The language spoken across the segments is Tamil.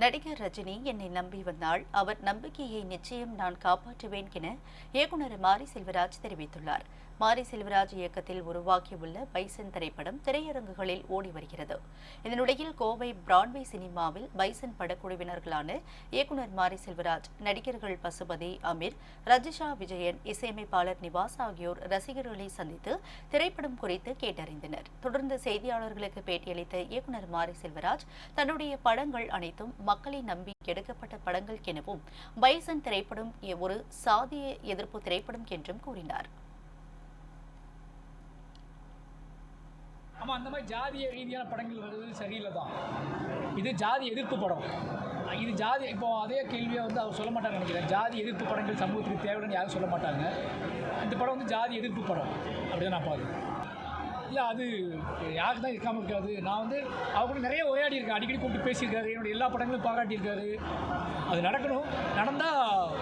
நடிகர் ரஜினி என்னை நம்பி வந்தால் அவர் நம்பிக்கையை நிச்சயம் நான் காப்பாற்றுவேன் என இயக்குனர் மாரி செல்வராஜ் தெரிவித்துள்ளார். மாரி செல்வராஜ் இயக்கத்தில் உருவாக்கியுள்ள பைசன் திரைப்படம் திரையரங்குகளில் ஓடி வருகிறது. இதனிடையில் கோவை பிராட்வே சினிமாவில் பைசன் படக்குழுவினர்களான இயக்குனர் மாரி செல்வராஜ் நடிகர்கள் பசுபதி அமீர் ரஜிஷா விஜயன் இசையமைப்பாளர் நிவாஸ் ஆகியோர் ரசிகர்களை சந்தித்து திரைப்படம் குறித்து கேட்டறிந்தனர். தொடர்ந்து செய்தியாளர்களுக்கு பேட்டியளித்த இயக்குனர் மாரி செல்வராஜ் தன்னுடைய படங்கள் அனைத்தும் மக்களை நம்பி எடுக்கப்பட்ட படங்கள் எனவும் பைசன் திரைப்படம் ஒரு சாதிய எதிர்ப்பு திரைப்படம் என்றும் கூறினார். ஆமாம் அந்த மாதிரி ஜாதிய ரீதியான படங்கள் வருது சரியில்லை தான் இது ஜாதி எதிர்ப்பு படம். இது ஜாதி இப்போ அதே கேள்வியை வந்து அவர் சொல்ல மாட்டாங்க நினைக்கிறேன். ஜாதி எதிர்ப்பு படங்கள் சமூகத்துக்கு தேவைன்னு யாரும் சொல்ல மாட்டாங்க. இந்த படம் வந்து ஜாதி எதிர்ப்பு படம். அப்படி தான் நான் பார்க்குறேன். இல்லை அது யாருக்கு தான் இருக்காமல் இருக்காது. நான் வந்து அவர் கூட நிறைய உரையாடி இருக்கேன் அடிக்கடி கூப்பிட்டு பேசியிருக்காரு. என்னுடைய எல்லா படங்களும் பாராட்டியிருக்காரு. அது நடக்கணும். நடந்தால்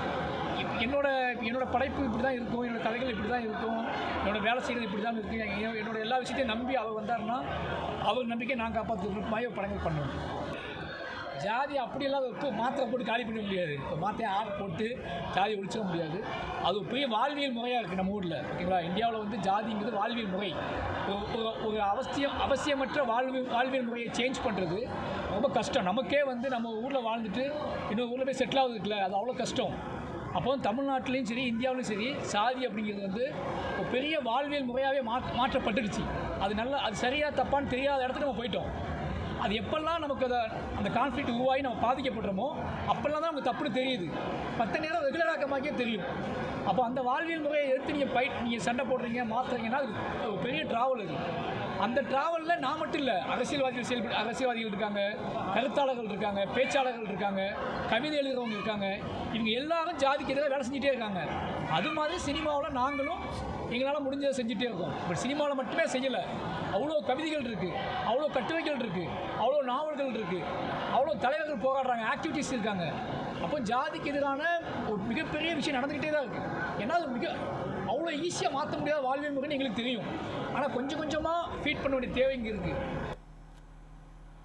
என்னோட என்னோட படைப்பு இப்படி தான் இருக்கும் என்னோட கதைகள் இப்படி தான் இருக்கும் என்னோட வேலை செய்கிறது இப்படி தான் இருக்கும் என் என்னோட எல்லா விஷயத்தையும் நம்பி அவர் வந்தாருன்னா அவர் நம்பிக்கை நான் காப்பாற்றுற மாதிரி படங்கள் பண்ணுவேன் ஜாதி அப்படியெல்லாம் இப்போ மாத்திரை போட்டு காலி பண்ண முடியாது. இப்போ மாத்திரை ஆட் போட்டு ஜாதி ஒழிச்சிட முடியாது. அது ஒரு பெரிய வாழ்வியல் முறையாக இருக்குது நம்ம ஊரில். ஓகேங்களா? இந்தியாவில் வந்து ஜாதிங்கிறது வாழ்வியல் முறை. ஒரு ஒரு ஒரு அவசியம் அவசியமற்ற வாழ்வு வாழ்வியல் முறையை சேஞ்ச் பண்ணுறது ரொம்ப கஷ்டம். நமக்கே வந்து நம்ம ஊரில் வாழ்ந்துட்டு இன்னொரு ஊரில் போய் செட்டில் ஆகுதுக்குல அது அவ்வளோ கஷ்டம். அப்போ தமிழ்நாட்டிலையும் சரி இந்தியாவிலும் சரி சாதி அப்படிங்கிறது வந்து ஒரு பெரிய வாழ்வியல் முறையாகவே மா மாற்றப்பட்டுருச்சு அது நல்லா அது சரியாக தப்பான்னு தெரியாத இடத்துல நம்ம போயிட்டோம். அது எப்பெல்லாம் நமக்கு அதை அந்த கான்ஃப்ளிக்ட் உருவாகி நம்ம பாதிக்கப்படுறோமோ அப்போல்லாம் தான் நமக்கு தப்புன்னு தெரியுது. மற்ற நேரம் ரெகுலராக்கமாக்கே தெரியும். அப்போ அந்த வாழ்வியல் முறையை எடுத்து நீங்கள் பைட் நீங்கள் சண்டை போடுறீங்க மாற்றுறீங்கன்னா அது ஒரு பெரிய ட்ராவல் அது. அந்த ட்ராவலில் நான் மட்டும் இல்லை அரசியல்வாதிகள் செயல்பட அரசியல்வாதிகள் இருக்காங்க கருத்தாளர்கள் இருக்காங்க பேச்சாளர்கள் இருக்காங்க கவிதை எழுதுகிறவங்க இருக்காங்க இவங்க எல்லாரும் ஜாதிக்கு எதிராக வேலை செஞ்சுட்டே இருக்காங்க. அது மாதிரி சினிமாவில் நாங்களும் எங்களால் முடிஞ்சதை செஞ்சுட்டே இருக்கோம். பட் சினிமாவில் மட்டுமே செய்யலை. அவ்வளோ கவிதைகள் இருக்குது அவ்வளோ கட்டுரைகள் இருக்குது அவ்வளோ நாவல்கள் இருக்குது அவ்வளோ தலைவர்கள் போராடுறாங்க ஆக்டிவிட்டீஸ் இருக்காங்க. அப்போ ஜாதிக்கு எதிரான ஒரு மிகப்பெரிய விஷயம் நடந்துக்கிட்டே தான் இருக்குது ஏன்னா அது மிக அவ்வளோ ஈஸியாக மாற்ற முடியாத வாழ்வியல் முறைன்னு எங்களுக்கு தெரியும். ஆனால் கொஞ்சம் கொஞ்சமாக ஃபீட் பண்ண வேண்டிய தேவை இங்கே இருக்குது